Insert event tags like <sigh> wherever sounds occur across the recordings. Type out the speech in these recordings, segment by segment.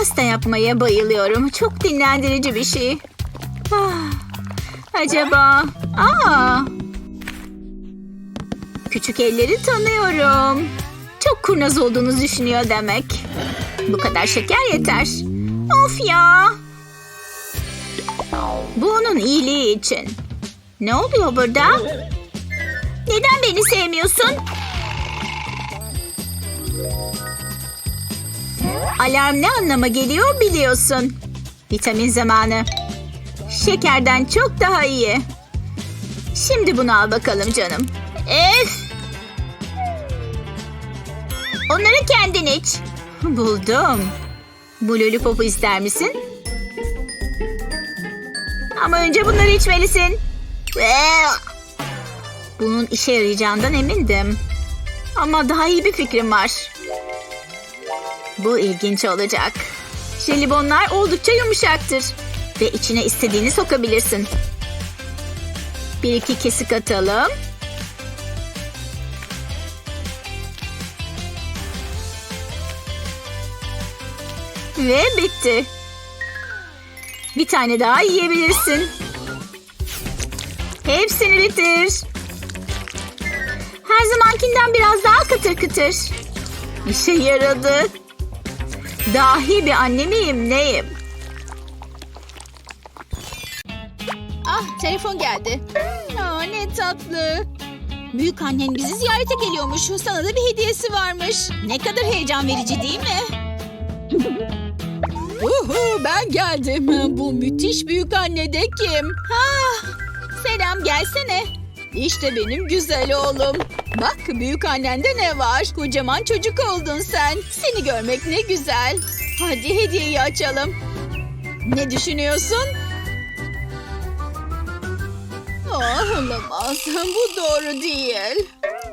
Pasta yapmaya bayılıyorum. Çok dinlendirici bir şey. Ah, acaba... Aa! Küçük elleri tanıyorum. Çok kurnaz olduğunuzu düşünüyor demek. Bu kadar şeker yeter. Of ya! Bu onun iyiliği için. Ne oluyor burada? Neden beni sevmiyorsun? Alarm ne anlama geliyor biliyorsun. Vitamin zamanı. Şekerden çok daha iyi. Şimdi bunu al bakalım canım. Ef! Onları kendin iç. Buldum. Bu lollipopu ister misin? Ama önce bunları içmelisin. Bunun işe yarayacağından emindim. Ama daha iyi bir fikrim var. Bu ilginç olacak. Jelibonlar oldukça yumuşaktır. Ve içine istediğini sokabilirsin. Bir iki kesik atalım. Ve bitti. Bir tane daha yiyebilirsin. Hepsini bitir. Her zamankinden biraz daha kıtır kıtır. İşe yaradı. Dahi bir anne miyim neyim? Ah telefon geldi. Aa, ne tatlı. Büyük annen bizi ziyarete geliyormuş. Sana da bir hediyesi varmış. Ne kadar heyecan verici değil mi? <laughs> Uhu, ben geldim. Bu müthiş büyük anne de kim? Ah, selam gelsene. İşte benim güzel oğlum. Bak büyük annende ne var? Kocaman çocuk oldun sen. Seni görmek ne güzel. Hadi hediyeyi açalım. Ne düşünüyorsun? Ah olamaz. <laughs> Bu doğru değil.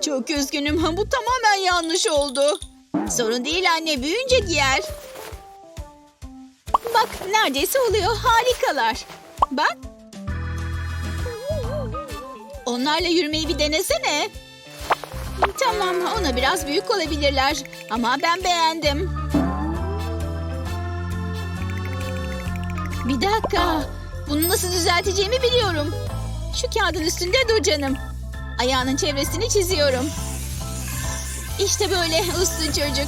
Çok üzgünüm. Bu tamamen yanlış oldu. Sorun değil anne. Büyüyünce giyer. Bak neredeyse oluyor. Harikalar. Bak. Onlarla yürümeyi bir denesene. Tamam ona biraz büyük olabilirler. Ama ben beğendim. Bir dakika. Bunu nasıl düzelteceğimi biliyorum. Şu kağıdın üstünde dur canım. Ayağının çevresini çiziyorum. İşte böyle uslu çocuk.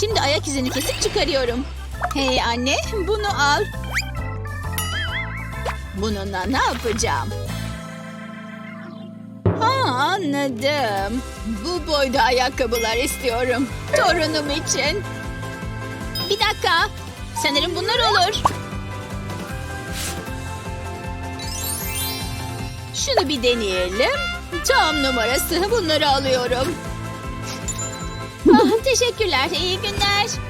Şimdi ayak izini kesip çıkarıyorum. Hey anne bunu al. Bununla ne yapacağım? Ha anladım. Bu boyda ayakkabılar istiyorum. Torunum için. Bir dakika. Sanırım bunlar olur. Şunu bir deneyelim. Tam numarası. Bunları alıyorum. Ah, teşekkürler. İyi günler.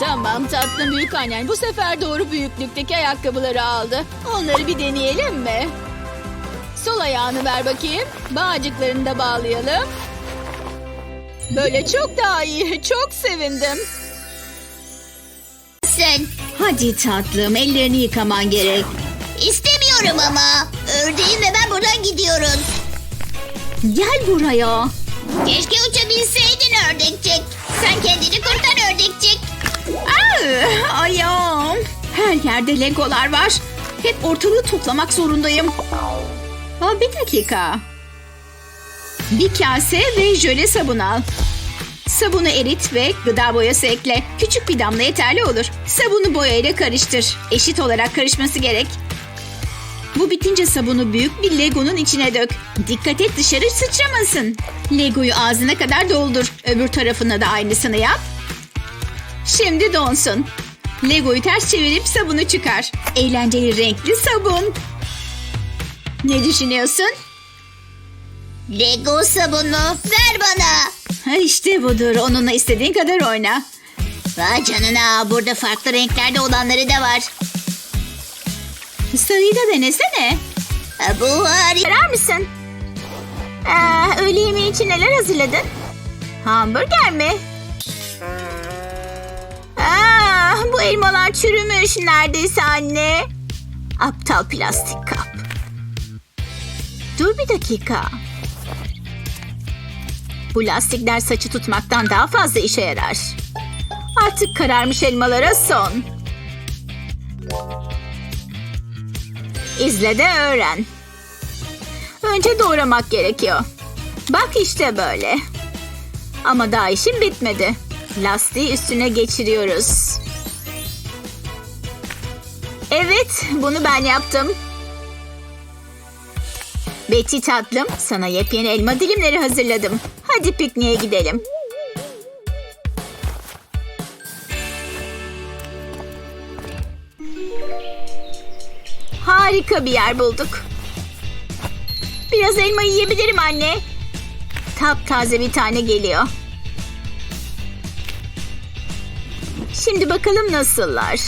Tamam tatlım büyük annen bu sefer doğru büyüklükteki ayakkabıları aldı. Onları bir deneyelim mi? Sol ayağını ver bakayım. Bağcıklarını da bağlayalım. Böyle çok daha iyi. Çok sevindim. Sen. Hadi tatlım ellerini yıkaman gerek. İstemiyorum ama. Ördeğim ve ben buradan gidiyoruz. Gel buraya. Keşke uçabilseydin ördekçik. Sen kendini kurtar ördekçik. Aa, ayağım. Her yerde legolar var. Hep ortalığı toplamak zorundayım. Aa, bir dakika. Bir kase ve jöle sabun al. Sabunu erit ve gıda boyası ekle. Küçük bir damla yeterli olur. Sabunu boyayla karıştır. Eşit olarak karışması gerek. Bu bitince sabunu büyük bir legonun içine dök. Dikkat et dışarı sıçramasın. Legoyu ağzına kadar doldur. Öbür tarafına da aynısını yap. Şimdi donsun. Legoyu ters çevirip sabunu çıkar. Eğlenceli renkli sabun. Ne düşünüyorsun? Lego sabunu ver bana. Ha işte budur. Onunla istediğin kadar oyna. Vay canına burada farklı renklerde olanları da var. Sarıyı da denesene. Ha, Bu harika. Arar mısın? Ee, öğle yemeği için neler hazırladın? Hamburger mi? Aa, bu elmalar çürümüş neredeyse anne. Aptal plastik kap. Dur bir dakika. Bu lastikler saçı tutmaktan daha fazla işe yarar. Artık kararmış elmalara son. İzle de öğren. Önce doğramak gerekiyor. Bak işte böyle. Ama daha işim bitmedi. Lastiği üstüne geçiriyoruz. Evet, bunu ben yaptım. Betty tatlım, sana yepyeni elma dilimleri hazırladım. Hadi pikniğe gidelim. Harika bir yer bulduk. Biraz elma yiyebilirim anne. Taptaze bir tane geliyor. Şimdi bakalım nasıllar.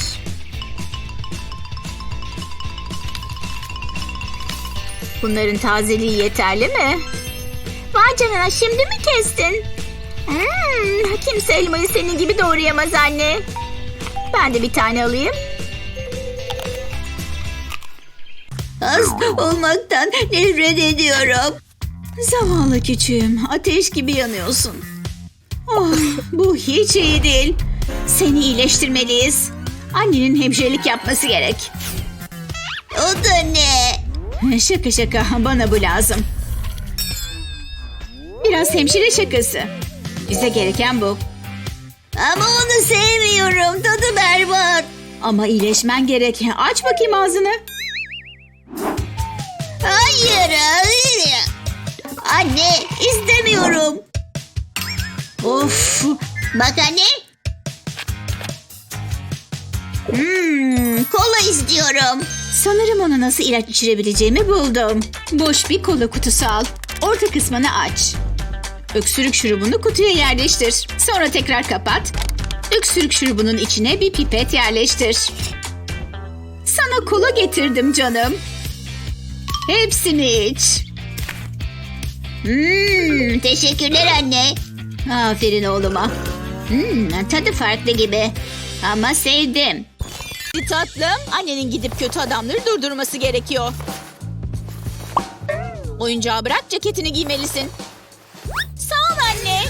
Bunların tazeliği yeterli mi? Vay canına şimdi mi kestin? Hmm, kimse elmayı senin gibi doğrayamaz anne. Ben de bir tane alayım. Hasta olmaktan nefret ediyorum. Zavallı küçüğüm. Ateş gibi yanıyorsun. Oh, bu hiç iyi değil. Seni iyileştirmeliyiz. Annenin hemşirelik yapması gerek. O da ne? Şaka şaka bana bu lazım. Biraz hemşire şakası. Bize gereken bu. Ama onu sevmiyorum. Tadı berbat. Ama iyileşmen gerek. Aç bakayım ağzını. Hayır. hayır. Anne istemiyorum. Of. Bak anne. Hmm, kola istiyorum. Sanırım ona nasıl ilaç içirebileceğimi buldum. Boş bir kola kutusu al. Orta kısmını aç. Öksürük şurubunu kutuya yerleştir. Sonra tekrar kapat. Öksürük şurubunun içine bir pipet yerleştir. Sana kola getirdim canım. Hepsini iç. Hmm, teşekkürler anne. Aferin oğluma. Hmm, tadı farklı gibi. Ama sevdim. Tatlım, annenin gidip kötü adamları durdurması gerekiyor. Oyuncağı bırak, ceketini giymelisin. Sağ ol anne.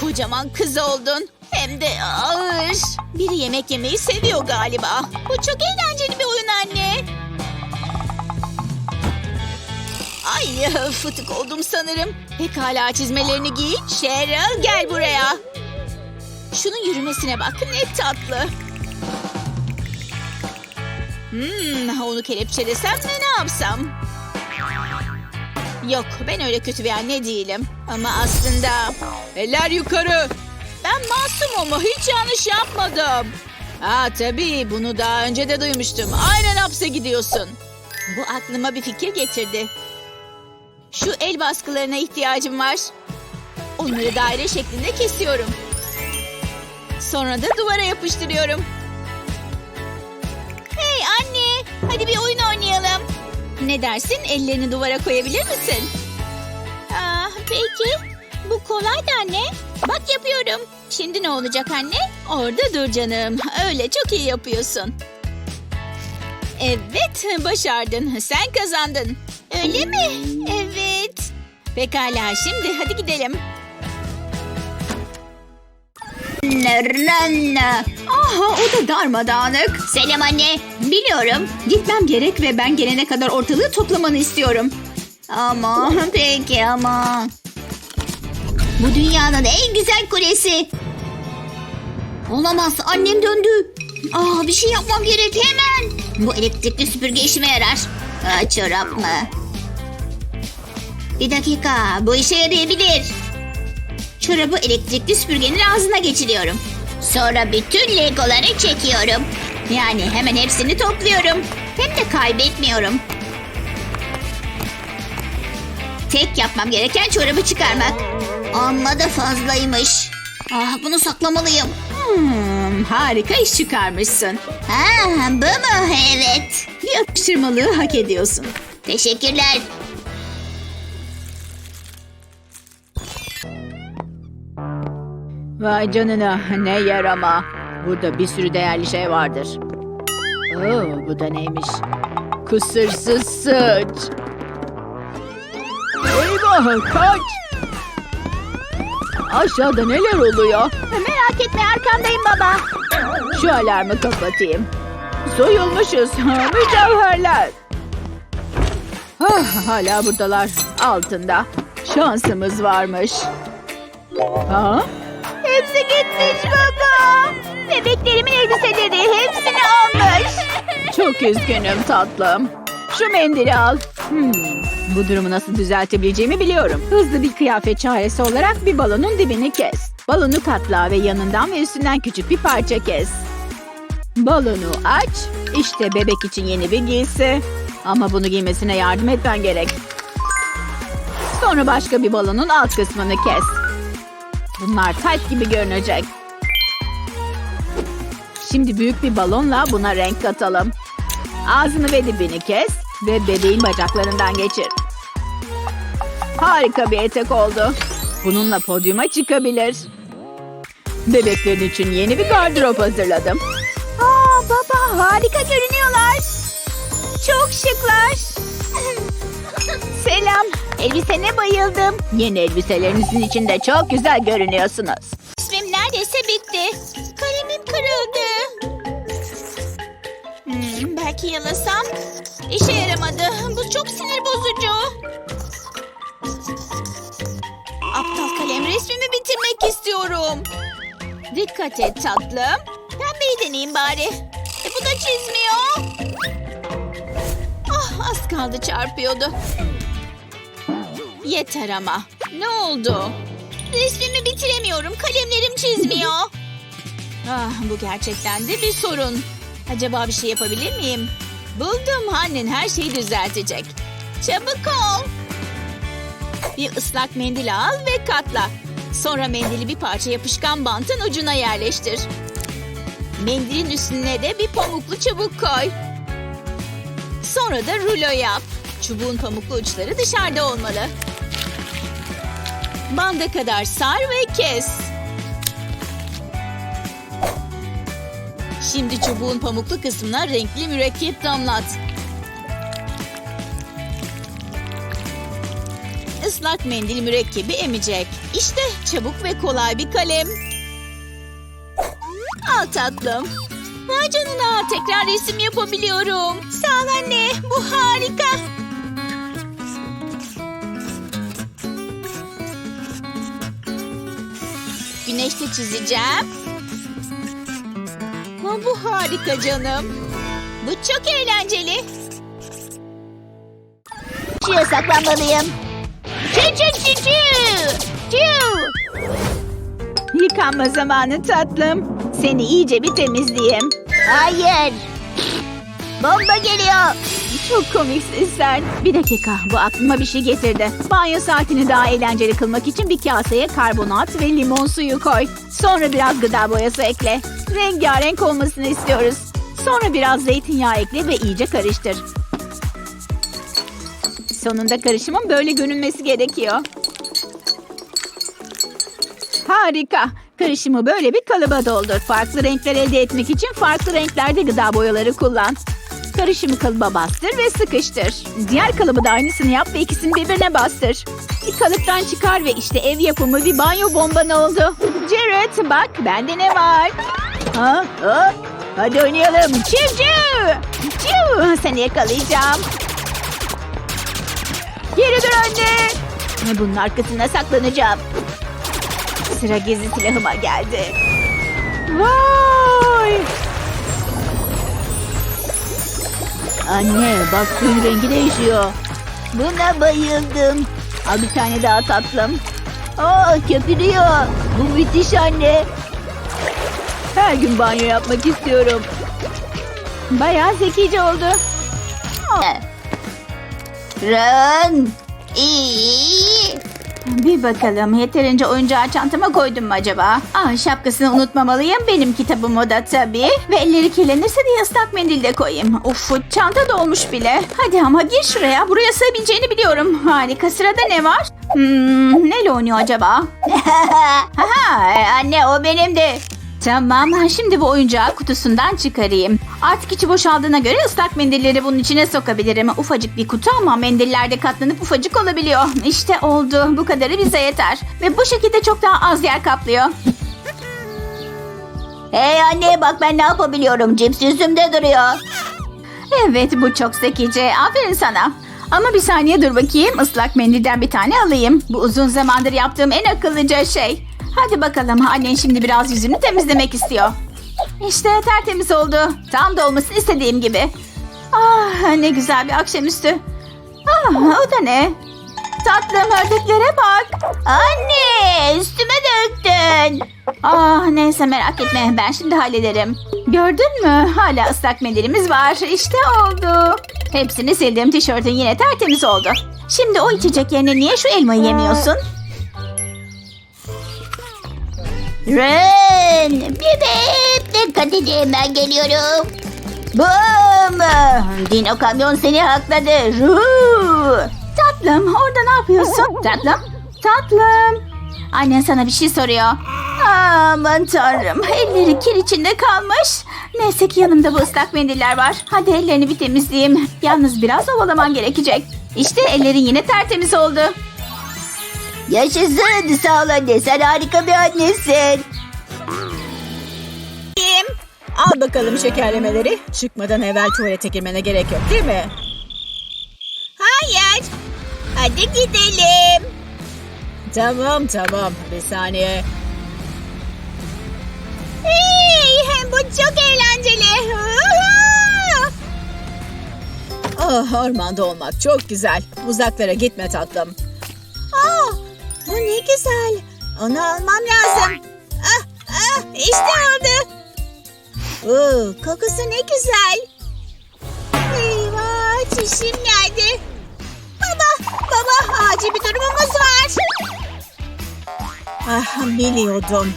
Kocaman kız oldun. Hem de ağır. Biri yemek yemeyi seviyor galiba. Bu çok eğlenceli bir oyun anne. Ay <laughs> fıtık oldum sanırım. Pekala çizmelerini giy. Cheryl gel buraya. Şunun yürümesine bak ne tatlı. Hmm, onu kelepçelesem de ne yapsam? Yok ben öyle kötü bir anne değilim. Ama aslında... Eller yukarı. Ben masum ama hiç yanlış yapmadım. Aa tabii bunu daha önce de duymuştum. Aynen hapse gidiyorsun. Bu aklıma bir fikir getirdi. Şu el baskılarına ihtiyacım var. Onları daire şeklinde kesiyorum. Sonra da duvara yapıştırıyorum. Hey anne, hadi bir oyun oynayalım. Ne dersin, ellerini duvara koyabilir misin? Aa, peki. Bu kolay da anne. Bak yapıyorum. Şimdi ne olacak anne? Orada dur canım. Öyle çok iyi yapıyorsun. Evet, başardın. Sen kazandın. Öyle mi? Evet. Pekala, şimdi hadi gidelim. Nırnanna. Aha o da darmadağınık. Selam anne. Biliyorum. Gitmem gerek ve ben gelene kadar ortalığı toplamanı istiyorum. Ama peki ama. Bu dünyanın en güzel kulesi. Olamaz annem döndü. Aa, bir şey yapmam gerek hemen. Bu elektrikli süpürge işime yarar. Aa, çorap mı? Bir dakika bu işe yarayabilir. Çorabı elektrikli süpürgenin ağzına geçiriyorum. Sonra bütün legoları çekiyorum. Yani hemen hepsini topluyorum. Hem de kaybetmiyorum. Tek yapmam gereken çorabı çıkarmak. Amma da fazlaymış. Ah bunu saklamalıyım. Hmm, harika iş çıkarmışsın. Ha bu mu? Evet. Bir atıştırmalığı hak ediyorsun. Teşekkürler. Vay canına ne yer ama. Burada bir sürü değerli şey vardır. Oo, bu da neymiş? Kusursuz süt. Eyvah! Ah kaç. Aşağıda neler oluyor? Merak etme arkandayım baba. Şu alarmı kapatayım. Soyulmuşuz. Mücevherler. Ah, hala buradalar. Altında. Şansımız varmış. Ha? Hepsi gitmiş baba. Bebeklerimin elbiseleri hepsini almış. Çok üzgünüm tatlım. Şu mendili al. Hmm, bu durumu nasıl düzeltebileceğimi biliyorum. Hızlı bir kıyafet çaresi olarak bir balonun dibini kes. Balonu katla ve yanından ve üstünden küçük bir parça kes. Balonu aç. İşte bebek için yeni bir giysi. Ama bunu giymesine yardım etmen gerek. Sonra başka bir balonun alt kısmını kes. Bunlar tight gibi görünecek. Şimdi büyük bir balonla buna renk katalım. Ağzını ve dibini kes ve bebeğin bacaklarından geçir. Harika bir etek oldu. Bununla podyuma çıkabilir. Bebeklerin için yeni bir gardırop hazırladım. Aa baba harika görünüyorlar. Çok şıklar. <laughs> Selam. Elbisene bayıldım. Yeni elbiselerinizin içinde çok güzel görünüyorsunuz. İsmim neredeyse bitti. Kalemim kırıldı. Hmm, belki yalasam. İşe yaramadı. Bu çok sinir bozucu. Aptal kalem resmimi bitirmek istiyorum. Dikkat et tatlım. Pembeyi deneyeyim bari. E, bu da çizmiyor. Az kaldı çarpıyordu. Yeter ama. Ne oldu? Resmimi bitiremiyorum. Kalemlerim çizmiyor. Ah, bu gerçekten de bir sorun. Acaba bir şey yapabilir miyim? Buldum. Annen her şeyi düzeltecek. Çabuk ol. Bir ıslak mendil al ve katla. Sonra mendili bir parça yapışkan bantın ucuna yerleştir. Mendilin üstüne de bir pamuklu çubuk koy. Sonra da rulo yap. Çubuğun pamuklu uçları dışarıda olmalı. Banda kadar sar ve kes. Şimdi çubuğun pamuklu kısmına renkli mürekkep damlat. Islak mendil mürekkebi emecek. İşte çabuk ve kolay bir kalem. Al tatlım. Vay canına tekrar resim yapabiliyorum. Sağ ol anne bu harika. Güneşte çizeceğim. Ha, bu harika canım. Bu çok eğlenceli. Şuraya saklanmalıyım. Çü çü çü. Çü. Yıkanma zamanı tatlım. Seni iyice bir temizleyeyim. Hayır. Bomba geliyor. Çok komiksin sen. Bir dakika bu aklıma bir şey getirdi. Banyo saatini daha eğlenceli kılmak için bir kaseye karbonat ve limon suyu koy. Sonra biraz gıda boyası ekle. Rengarenk olmasını istiyoruz. Sonra biraz zeytinyağı ekle ve iyice karıştır. Sonunda karışımın böyle görünmesi gerekiyor. Harika. Karışımı böyle bir kalıba doldur. Farklı renkler elde etmek için farklı renklerde gıda boyaları kullan. Karışımı kalıba bastır ve sıkıştır. Diğer kalıbı da aynısını yap ve ikisini birbirine bastır. Bir kalıptan çıkar ve işte ev yapımı bir banyo bomban oldu. Jared bak bende ne var? Ha, ha, hadi oynayalım. Çiv çiv. Çiv. Seni yakalayacağım. Geri dur anne. Bunun arkasına saklanacağım. Sıra gizli silahıma geldi. Vay! Anne bak suyun rengi değişiyor. Buna bayıldım. Al bir tane daha tatlım. Aa köpürüyor. Bu müthiş anne. Her gün banyo yapmak istiyorum. Bayağı zekice oldu. Rın. İyi. Bir bakalım yeterince oyuncağı çantama koydum mu acaba? Aa şapkasını unutmamalıyım. Benim kitabım o da tabii. Ve elleri kirlenirse diye ıslak mendil de koyayım. Uf çanta dolmuş bile. Hadi ama gir şuraya. Buraya sığabileceğini biliyorum. Harika sırada ne var? Hmm, neyle oynuyor acaba? <laughs> Haha anne o benim de. Tamam, şimdi bu oyuncağı kutusundan çıkarayım. Artık içi boşaldığına göre ıslak mendilleri bunun içine sokabilirim. Ufacık bir kutu ama mendiller de katlanıp ufacık olabiliyor. İşte oldu. Bu kadarı bize yeter. Ve bu şekilde çok daha az yer kaplıyor. <laughs> Hey anne bak ben ne yapabiliyorum. Cips yüzümde duruyor. Evet, bu çok zekice. Aferin sana. Ama bir saniye dur bakayım. Islak mendilden bir tane alayım. Bu uzun zamandır yaptığım en akıllıca şey. Hadi bakalım. Annen şimdi biraz yüzünü temizlemek istiyor. İşte tertemiz oldu. Tam da olmasını istediğim gibi. Ah ne güzel bir akşamüstü. Ah o da ne? Tatlım ördeklere bak. Anne üstüme döktün. Ah neyse merak etme ben şimdi hallederim. Gördün mü? Hala ıslak mendilimiz var. İşte oldu. Hepsini sildim. Tişörtün yine tertemiz oldu. Şimdi o içecek yerine niye şu elmayı yemiyorsun? Ren. Bip bip. Dikkat edin ben geliyorum. Bum. Dino kamyon seni hakladı. Tatlım orada ne yapıyorsun? Tatlım. Tatlım. Annen sana bir şey soruyor. Aman tanrım. Elleri kir içinde kalmış. Neyse ki yanımda bu ıslak mendiller var. Hadi ellerini bir temizleyeyim. Yalnız biraz ovalaman gerekecek. İşte ellerin yine tertemiz oldu. Yaşasın sağ ol anne sen harika bir annesin. Al bakalım şekerlemeleri. Çıkmadan evvel tuvalete girmene gerek yok değil mi? Hayır. Hadi gidelim. Tamam tamam. Bir saniye. Hey, bu çok eğlenceli. <laughs> Oh, ormanda olmak çok güzel. Uzaklara gitme tatlım. Bu ne güzel. Onu almam lazım. Ah, ah, işte oldu. Oo, kokusu ne güzel. Eyvah, çişim geldi. Baba, baba, acil bir durumumuz var. Ah, biliyordum.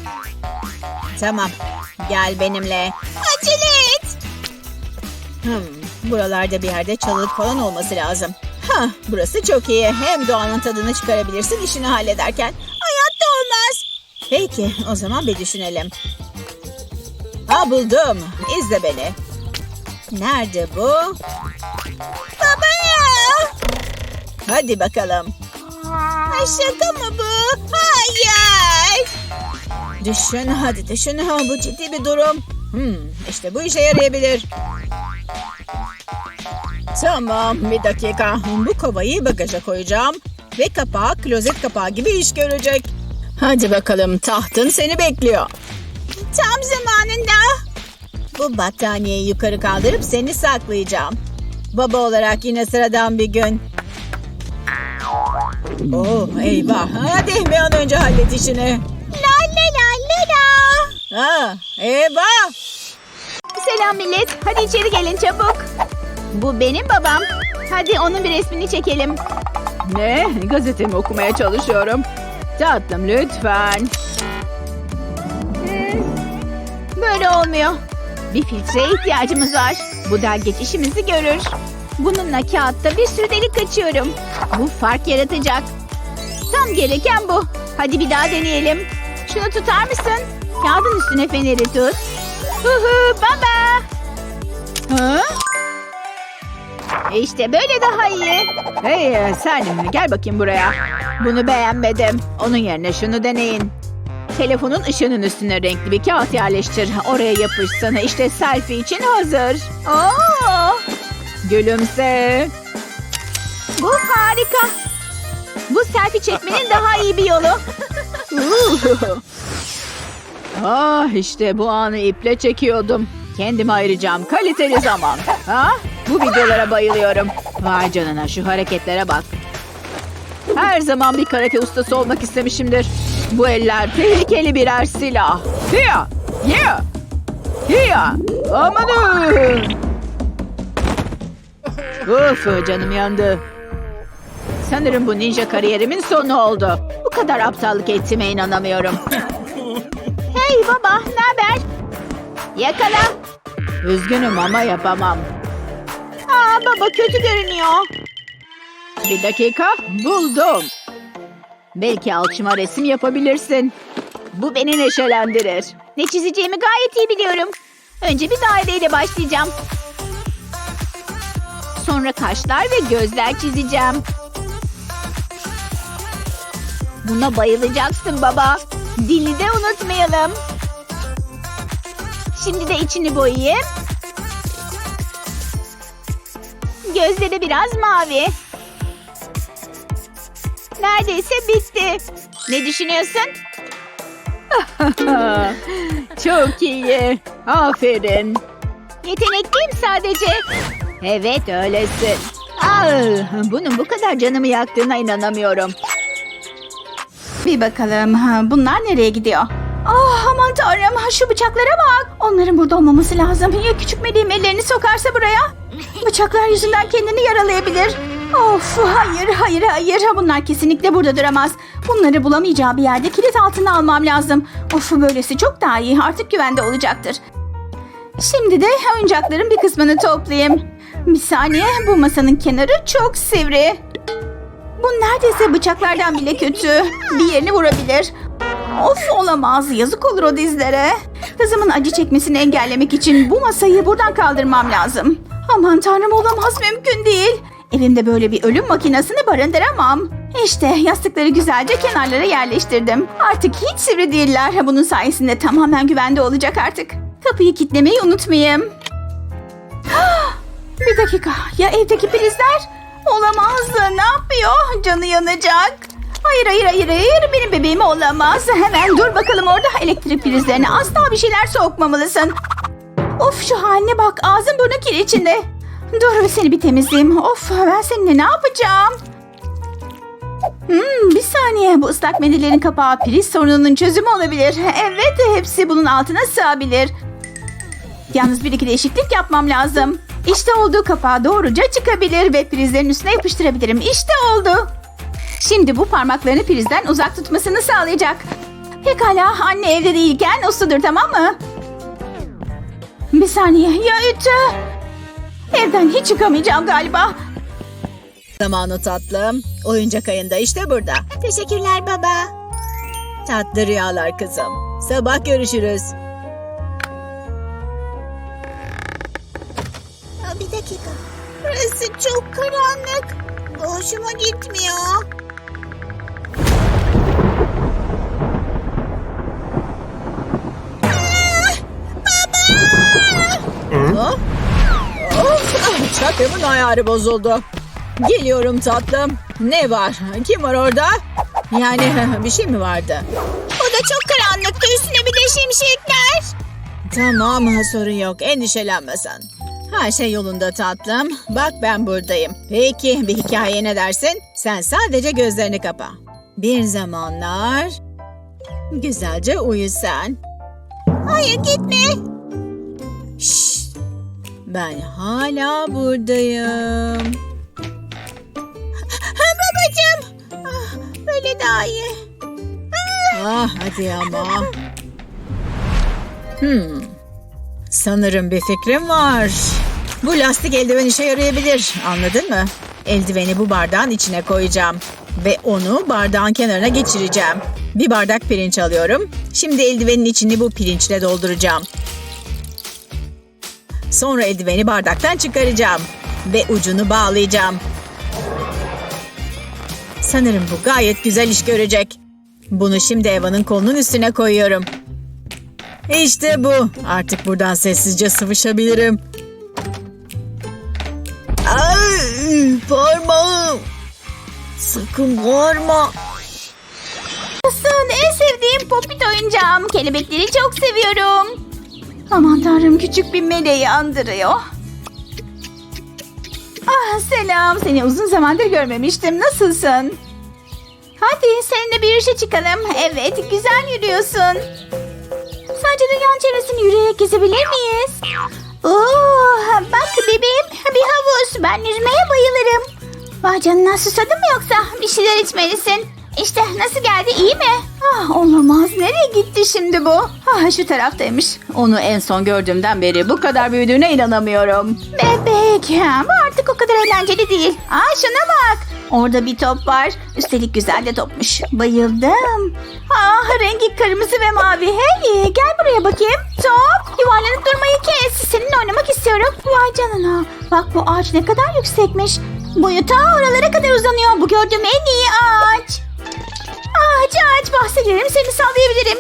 Tamam. Gel benimle. Acele et. Hmm, buralarda bir yerde çalılık falan olması lazım. Hah, burası çok iyi. Hem doğanın tadını çıkarabilirsin işini hallederken. Hayatta olmaz. Peki, o zaman bir düşünelim. Ha buldum. İzle beni. Nerede bu? Baba ya. Hadi bakalım. Ay, şaka mı bu? Hayır. Düşün hadi düşün. Ha, bu ciddi bir durum. Hmm, işte bu işe yarayabilir. Tamam bir dakika. Bu kovayı bagaja koyacağım. Ve kapağı klozet kapağı gibi iş görecek. Hadi bakalım tahtın seni bekliyor. Tam zamanında. Bu battaniyeyi yukarı kaldırıp seni saklayacağım. Baba olarak yine sıradan bir gün. Oh eyvah. Hadi bir an önce hallet işini. La la la la la. Ha, eyvah. Selam millet. Hadi içeri gelin çabuk. Bu benim babam. Hadi onun bir resmini çekelim. Ne? Gazetemi okumaya çalışıyorum. Tatlım lütfen. Böyle olmuyor. Bir filtreye ihtiyacımız var. Bu delgeç işimizi görür. Bununla kağıtta bir sürü delik açıyorum. Bu fark yaratacak. Tam gereken bu. Hadi bir daha deneyelim. Şunu tutar mısın? Kağıdın üstüne feneri tut. Huhu baba. Ha? İşte böyle daha iyi. Hey sen gel bakayım buraya. Bunu beğenmedim. Onun yerine şunu deneyin. Telefonun ışığının üstüne renkli bir kağıt yerleştir. Oraya yapışsın. İşte selfie için hazır. Oo, Gülümse. bu harika. Bu selfie çekmenin daha iyi bir yolu. <laughs> ah işte bu anı iple çekiyordum. Kendime ayıracağım kaliteli zaman. Ha? Bu videolara bayılıyorum. Vay canına şu hareketlere bak. Her zaman bir karate ustası olmak istemişimdir. Bu eller tehlikeli birer silah. Hiya! Yeah! Hiya! Amanın! Uf canım yandı. Sanırım bu ninja kariyerimin sonu oldu. Bu kadar aptallık ettiğime inanamıyorum. Hey baba, ne haber? Yakala. Üzgünüm ama yapamam. Baba kötü görünüyor. Bir dakika buldum. Belki alçıma resim yapabilirsin. Bu beni neşelendirir. Ne çizeceğimi gayet iyi biliyorum. Önce bir daireyle başlayacağım. Sonra kaşlar ve gözler çizeceğim. Buna bayılacaksın baba. Dili de unutmayalım. Şimdi de içini boyayayım. Gözleri biraz mavi. Neredeyse bitti. Ne düşünüyorsun? <laughs> Çok iyi. Aferin. Yetenekliyim sadece. Evet öylesin. Ah, bunun bu kadar canımı yaktığına inanamıyorum. Bir bakalım ha, bunlar nereye gidiyor? Ah aman tanrım şu bıçaklara bak. Onların burada olmaması lazım. Ya küçük meleğim ellerini sokarsa buraya? Bıçaklar yüzünden kendini yaralayabilir. Of hayır hayır hayır bunlar kesinlikle burada duramaz. Bunları bulamayacağı bir yerde kilit altına almam lazım. Of böylesi çok daha iyi artık güvende olacaktır. Şimdi de oyuncakların bir kısmını toplayayım. Bir saniye bu masanın kenarı çok sivri. Bu neredeyse bıçaklardan bile kötü. Bir yerini vurabilir. Of olamaz. Yazık olur o dizlere. Kızımın acı çekmesini engellemek için bu masayı buradan kaldırmam lazım. Aman tanrım olamaz mümkün değil. Evimde böyle bir ölüm makinesini barındıramam. İşte yastıkları güzelce kenarlara yerleştirdim. Artık hiç sivri değiller. Bunun sayesinde tamamen güvende olacak artık. Kapıyı kilitlemeyi unutmayayım. <gasps> Bir dakika. Ya evdeki prizler? Olamaz. Ne yapıyor? Canı yanacak. Hayır hayır hayır hayır. Benim bebeğim olamaz. Hemen dur bakalım orada elektrik prizlerine asla bir şeyler sokmamalısın. Of şu haline bak. Ağzın burnun kir içinde. Dur seni bir temizleyeyim. Of ben seninle ne yapacağım? Hmm, bir saniye. Bu ıslak mendillerin kapağı priz sorununun çözümü olabilir. Evet hepsi bunun altına sığabilir. Yalnız bir iki değişiklik yapmam lazım. İşte oldu kapağı doğruca çıkabilir ve prizlerin üstüne yapıştırabilirim. İşte oldu. Şimdi bu parmaklarını prizden uzak tutmasını sağlayacak. Pekala anne evde değilken usludur tamam mı? Bir saniye ya ütü? Evden hiç çıkamayacağım galiba. Zamanı tatlım. Oyuncak ayında işte burada. Teşekkürler baba. Tatlı rüyalar kızım. Sabah görüşürüz. Bir dakika. Burası çok karanlık. Hoşuma gitmiyor. Çakramın ayarı bozuldu. Geliyorum tatlım. Ne var? Kim var orada? Yani <laughs> bir şey mi vardı? Oda çok karanlıktı. Üstüne bir de şimşekler. Tamam sorun yok endişelenme sen. Her şey yolunda tatlım. Bak ben buradayım. Peki bir hikaye ne dersin? Sen sadece gözlerini kapa. Bir zamanlar... Güzelce uyu sen. Hayır gitme. Şşş. Ben hala buradayım. Babacığım. Ah, böyle daha iyi. Ah hadi ama. Hmm. Sanırım bir fikrim var. Bu lastik eldiven işe yarayabilir. Anladın mı? Eldiveni bu bardağın içine koyacağım. Ve onu bardağın kenarına geçireceğim. Bir bardak pirinç alıyorum. Şimdi eldivenin içini bu pirinçle dolduracağım. Sonra eldiveni bardaktan çıkaracağım. Ve ucunu bağlayacağım. Sanırım bu gayet güzel iş görecek. Bunu şimdi Eva'nın kolunun üstüne koyuyorum. İşte bu. Artık buradan sessizce sıvışabilirim. Ay, parmağım. Sakın bağırma. Yaşasın en sevdiğim popit oyuncağım. Kelebekleri çok seviyorum. Aman tanrım küçük bir meleği andırıyor. Ah selam seni uzun zamandır görmemiştim. Nasılsın? Hadi seninle bir yürüyüşe çıkalım. Evet güzel yürüyorsun. Sadece dünyanın çevresini yürüyerek gezebilir miyiz? Oo, bak bebeğim bir havuz. Ben yüzmeye bayılırım. Vay canına susadın mı yoksa? Bir şeyler içmelisin. İşte nasıl geldi iyi mi? Ah olamaz. Nereye gitti şimdi bu? Ah şu taraftaymış. Onu en son gördüğümden beri bu kadar büyüdüğüne inanamıyorum. Bebek. Bu artık o kadar eğlenceli değil. Aa şuna bak. Orada bir top var. Üstelik güzel de topmuş. Bayıldım. Ah rengi kırmızı ve mavi. Hey gel buraya bakayım. Top yuvarlanıp durmayı kes. Seninle oynamak istiyorum. Vay canına. Bak bu ağaç ne kadar yüksekmiş. Boyu ta oralara kadar uzanıyor. Bu gördüğüm en iyi ağaç. Ağaç ağaç bahsederim seni sallayabilirim.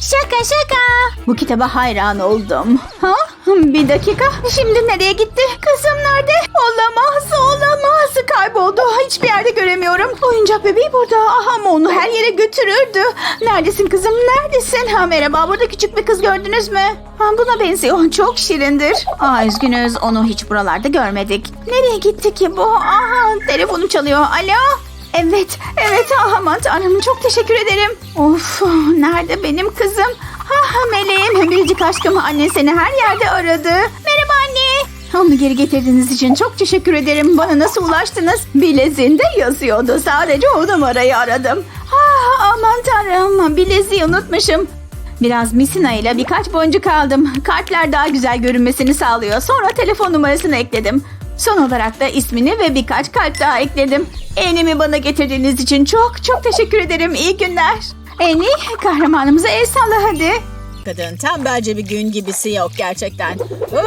Şaka şaka. Bu kitaba hayran oldum. Ha? Bir dakika. Şimdi nereye gitti? Kızım nerede? Olamaz, olamaz. Kayboldu. Hiçbir yerde göremiyorum. Oyuncak bebeği burada. Aha ama onu her yere götürürdü. Neredesin kızım? Neredesin? Ha merhaba. Burada küçük bir kız gördünüz mü? Ha buna benziyor. <laughs> Çok şirindir. Aa üzgünüz. Onu hiç buralarda görmedik. Nereye gitti ki bu? Aha telefonum çalıyor. Alo? Evet, evet ah, aman tanrım çok teşekkür ederim. Of, nerede benim kızım? Ha, ha meleğim, biricik aşkım annen seni her yerde aradı. Merhaba anne. Onu geri getirdiğiniz için çok teşekkür ederim. Bana nasıl ulaştınız? Bileziğinde yazıyordu. Sadece o numarayı aradım. Ha, aman tanrım, bileziği unutmuşum. Biraz misina ile birkaç boncuk aldım. Kartlar daha güzel görünmesini sağlıyor. Sonra telefon numarasını ekledim. Son olarak da ismini ve birkaç kart daha ekledim. Enimi bana getirdiğiniz için çok çok teşekkür ederim. İyi günler. Eni kahramanımıza el salla hadi. Kadın tembelce bir gün gibisi yok gerçekten.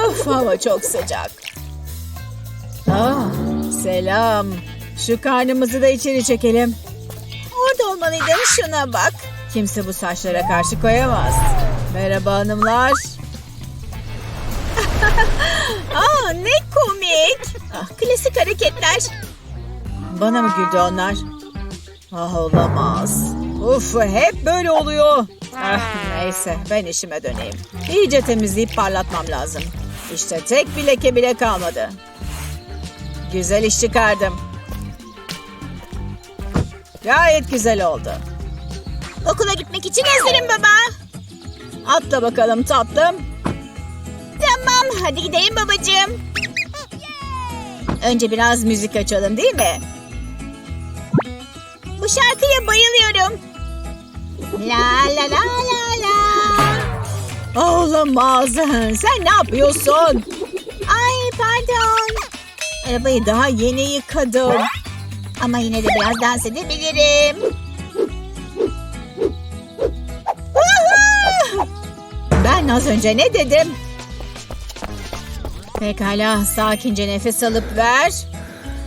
Uf hava çok sıcak. Ah, selam. Şu karnımızı da içeri çekelim. Orada olmalıydın şuna bak. Kimse bu saçlara karşı koyamaz. Merhaba hanımlar. <laughs> Komik. Ah, klasik hareketler. Bana mı güldü onlar? Ah olamaz. Uf hep böyle oluyor. Ah, neyse ben işime döneyim. İyice temizleyip parlatmam lazım. İşte tek bir leke bile kalmadı. Güzel iş çıkardım. Gayet güzel oldu. Okula gitmek için hazırım baba. Atla bakalım tatlım. Tamam hadi gidelim babacığım. Önce biraz müzik açalım değil mi? Bu şarkıya bayılıyorum. La la la la la. Olamaz. Sen ne yapıyorsun? Ay pardon. Arabayı daha yeni yıkadım. Ama yine de biraz dans edebilirim. Ben az önce ne dedim? Pekala, sakince nefes alıp ver.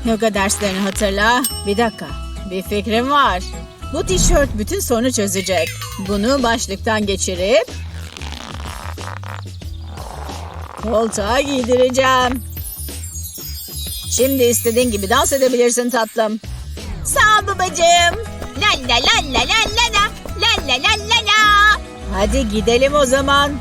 Yoga derslerini hatırla. Bir dakika, bir fikrim var. Bu tişört bütün sorunu çözecek. Bunu başlıktan geçirip... Koltuğa giydireceğim. Şimdi istediğin gibi dans edebilirsin tatlım. Sağ ol babacığım. La la la la la la la. La la la la. Hadi gidelim o zaman.